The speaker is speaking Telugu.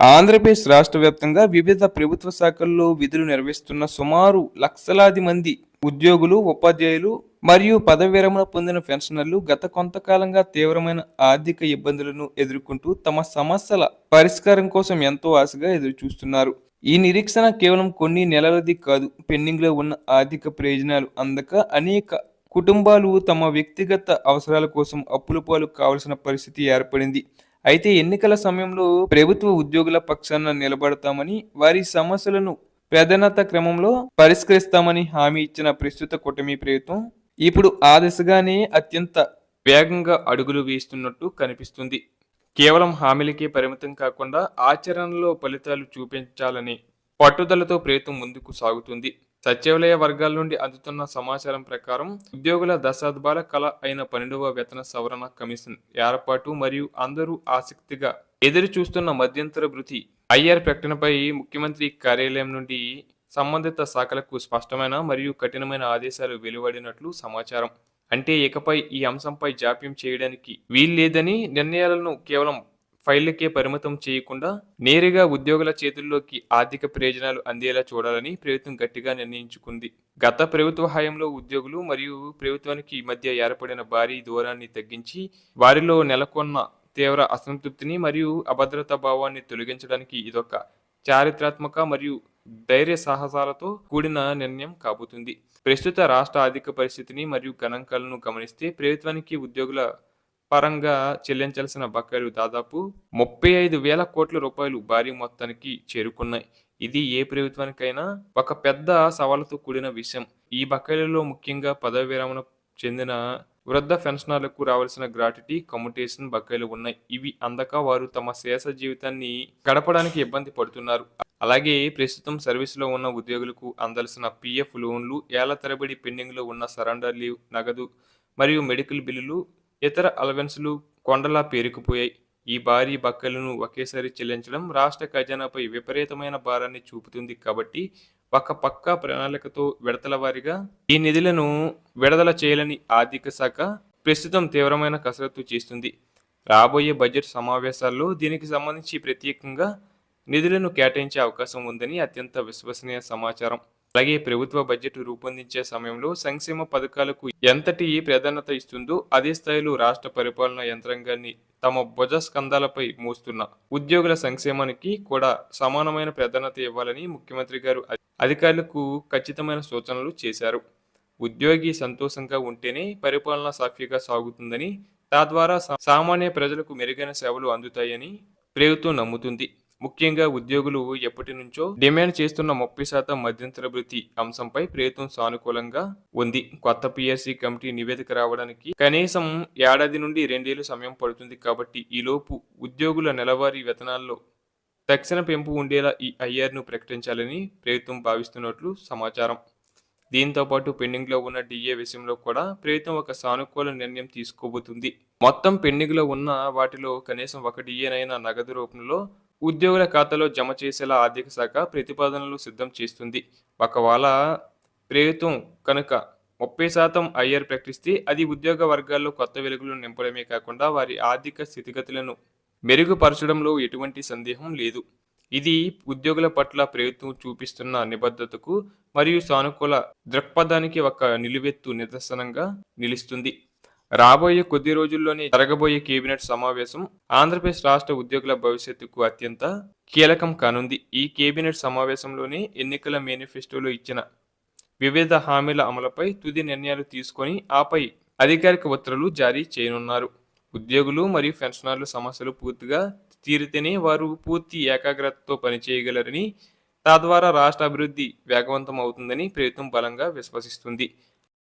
ఆంధ్రప్రదేశ్ రాష్ట్ర వ్యాప్తంగా వివిధ ప్రభుత్వ శాఖల్లో విధులు నిర్వహిస్తున్న సుమారు లక్షలాది మంది ఉద్యోగులు ఉపాధ్యాయులు మరియు పదవి విరమణ పొందిన పెన్షనర్లు గత కొంతకాలంగా తీవ్రమైన ఆర్థిక ఇబ్బందులను ఎదుర్కొంటూ తమ సమస్యల పరిష్కారం కోసం ఎంతో ఆశగా ఎదురుచూస్తున్నారు. ఈ నిరీక్షణ కేవలం కొన్ని నెలలది కాదు పెండింగ్లో ఉన్న ఆర్థిక ప్రయోజనాలు అందక అనేక కుటుంబాలు తమ వ్యక్తిగత అవసరాల కోసం అప్పుల పాలు కావలసిన పరిస్థితి ఏర్పడింది. అయితే ఎన్నికల సమయంలో ప్రభుత్వ ఉద్యోగుల పక్షాన నిలబడతామని వారి సమస్యలను ప్రాధాన్యత క్రమంలో పరిష్కరిస్తామని హామీ ఇచ్చిన ప్రస్తుత కూటమి ప్రభుత్వం ఇప్పుడు ఆ దిశగానే అత్యంత వేగంగా అడుగులు వేస్తున్నట్టు కనిపిస్తుంది. కేవలం హామీలకే పరిమితం కాకుండా ఆచరణలో ఫలితాలు చూపించాలని పట్టుదలతో ప్రయత్నం ముందుకు సాగుతుంది. సచివాలయ వర్గాల నుండి అందుతున్న సమాచారం ప్రకారం ఉద్యోగుల దశాబ్దాల కళ అయిన పన్నెండవ వేతన సవరణ కమిషన్ ఏర్పాటు మరియు అందరూ ఆసక్తిగా ఎదురు చూస్తున్న మధ్యంతర భృతి ఐఆర్ ప్రకటనపై ముఖ్యమంత్రి కార్యాలయం నుండి సంబంధిత శాఖలకు స్పష్టమైన మరియు కఠినమైన ఆదేశాలు వెలువడినట్లు సమాచారం. అంటే ఇకపై ఈ అంశంపై జాప్యం చేయడానికి వీల్లేదని నిర్ణయాలను కేవలం ఫైళ్ళకే పరిమితం చేయకుండా నేరుగా ఉద్యోగుల చేతుల్లోకి ఆర్థిక ప్రయోజనాలు అందేలా చూడాలని ప్రభుత్వం గట్టిగా నిర్ణయించుకుంది. గత ప్రభుత్వ హయాంలో ఉద్యోగులు మరియు ప్రభుత్వానికి మధ్య ఏర్పడిన భారీ దూరాన్ని తగ్గించి వారిలో నెలకొన్న తీవ్ర అసంతృప్తిని మరియు అభద్రతా భావాన్ని తొలగించడానికి ఇదొక చారిత్రాత్మక మరియు ధైర్య సాహసాలతో కూడిన నిర్ణయం కాబోతుంది. ప్రస్తుత రాష్ట్ర ఆర్థిక పరిస్థితిని మరియు గణాంకాలను గమనిస్తే ప్రభుత్వానికి ఉద్యోగుల పరంగా చెల్లించాల్సిన బకాయిలు దాదాపు ముప్పై ఐదు వేల కోట్ల రూపాయలు భారీ మొత్తానికి చేరుకున్నాయి. ఇది ఏ ప్రభుత్వానికైనా ఒక పెద్ద సవాలుతో కూడిన విషయం. ఈ బకాయిలలో ముఖ్యంగా పదవి విరమణ చెందిన వృద్ధ పెన్షనర్లకు రావాల్సిన గ్రాట్యుటీ కమ్యూటేషన్ బకాయిలు ఉన్నాయి. ఇవి అందక వారు తమ శేష జీవితాన్ని గడపడానికి ఇబ్బంది పడుతున్నారు. అలాగే ప్రస్తుతం సర్వీసులో ఉన్న ఉద్యోగులకు అందాల్సిన పిఎఫ్ లోన్లు ఏళ్ళ తరబడి పెండింగ్లో ఉన్న సరెండర్ లీవ్ నగదు మరియు మెడికల్ బిల్లులు ఇతర అలవెన్సులు కొండలా పేరుకుపోయాయి. ఈ భారీ బక్కలను ఒకేసారి చెల్లించడం రాష్ట్ర ఖజానాపై విపరీతమైన భారాన్ని చూపుతుంది కాబట్టి ఒక పక్క ప్రణాళికతో విడతల వారీగా ఈ నిధులను విడుదల చేయాలని ఆర్థిక శాఖ ప్రస్తుతం తీవ్రమైన కసరత్తు చేస్తుంది. రాబోయే బడ్జెట్ సమావేశాల్లో దీనికి సంబంధించి ప్రత్యేకంగా నిధులను కేటాయించే అవకాశం ఉందని అత్యంత విశ్వసనీయ సమాచారం. అలాగే ప్రభుత్వ బడ్జెట్ రూపొందించే సమయంలో సంక్షేమ పథకాలకు ఎంతటి ప్రాధాన్యత ఇస్తుందో అదే స్థాయిలో రాష్ట్ర పరిపాలనా యంత్రాంగాన్ని తమ భుజ స్కంధాలపై మోస్తున్న ఉద్యోగుల సంక్షేమానికి కూడా సమానమైన ప్రాధాన్యత ఇవ్వాలని ముఖ్యమంత్రి గారు అధికారులకు ఖచ్చితమైన సూచనలు చేశారు. ఉద్యోగి సంతోషంగా ఉంటేనే పరిపాలన సాఫీగా సాగుతుందని తద్వారా సామాన్య ప్రజలకు మెరుగైన సేవలు అందుతాయని ప్రభుత్వం నమ్ముతుంది. ముఖ్యంగా ఉద్యోగులు ఎప్పటి నుంచో డిమాండ్ చేస్తున్న ముప్పై శాతం మధ్యంతర భృతి అంశంపై ప్రభుత్వం సానుకూలంగా ఉంది. కొత్త పిఎస్సి కమిటీ నివేదిక రావడానికి కనీసం ఏడాది నుండి రెండేళ్ళు సమయం పడుతుంది కాబట్టి ఈలోపు ఉద్యోగుల నెలవారీ వేతనాల్లో తక్షణ పెంపు ఉండేలా ఈ ఐఆర్ను ప్రకటించాలని ప్రభుత్వం భావిస్తున్నట్లు సమాచారం. దీంతో పాటు పెండింగ్లో ఉన్న డిఏ విషయంలో కూడా ప్రభుత్వం ఒక సానుకూల నిర్ణయం తీసుకోబోతుంది. మొత్తం పెండింగ్లో ఉన్న వాటిలో కనీసం ఒక డిఏనైనా నగదు రూపంలో ఉద్యోగుల ఖాతాలో జమ చేసేలా ఆర్థిక శాఖ ప్రతిపాదనలు సిద్ధం చేస్తుంది. ఒకవేళ ప్రభుత్వం కనుక ముప్పై శాతం ఐఆర్ ప్రకటిస్తే అది ఉద్యోగ వర్గాల్లో కొత్త వెలుగులు నింపడమే కాకుండా వారి ఆర్థిక స్థితిగతులను మెరుగుపరచడంలో ఎటువంటి సందేహం లేదు. ఇది ఉద్యోగుల పట్ల ప్రభుత్వం చూపిస్తున్న నిబద్ధతకు మరియు సానుకూల దృక్పథానికి ఒక నిలువెత్తు నిదర్శనంగా నిలుస్తుంది. రాబోయే కొద్ది రోజుల్లోనే జరగబోయే కేబినెట్ సమావేశం ఆంధ్రప్రదేశ్ రాష్ట్ర ఉద్యోగుల భవిష్యత్తుకు అత్యంత కీలకం కానుంది. ఈ కేబినెట్ సమావేశంలోనే ఎన్నికల మేనిఫెస్టోలో ఇచ్చిన వివిధ హామీల అమలుపై తుది నిర్ణయాలు తీసుకొని ఆపై అధికారిక ఉత్తర్వులు జారీ చేయనున్నారు. ఉద్యోగులు మరియు పెన్షనర్ల సమస్యలు పూర్తిగా తీరితేనే వారు పూర్తి ఏకాగ్రతతో పనిచేయగలరని తద్వారా రాష్ట్ర అభివృద్ధి వేగవంతం అవుతుందని ప్రభుత్వం బలంగా విశ్వసిస్తుంది.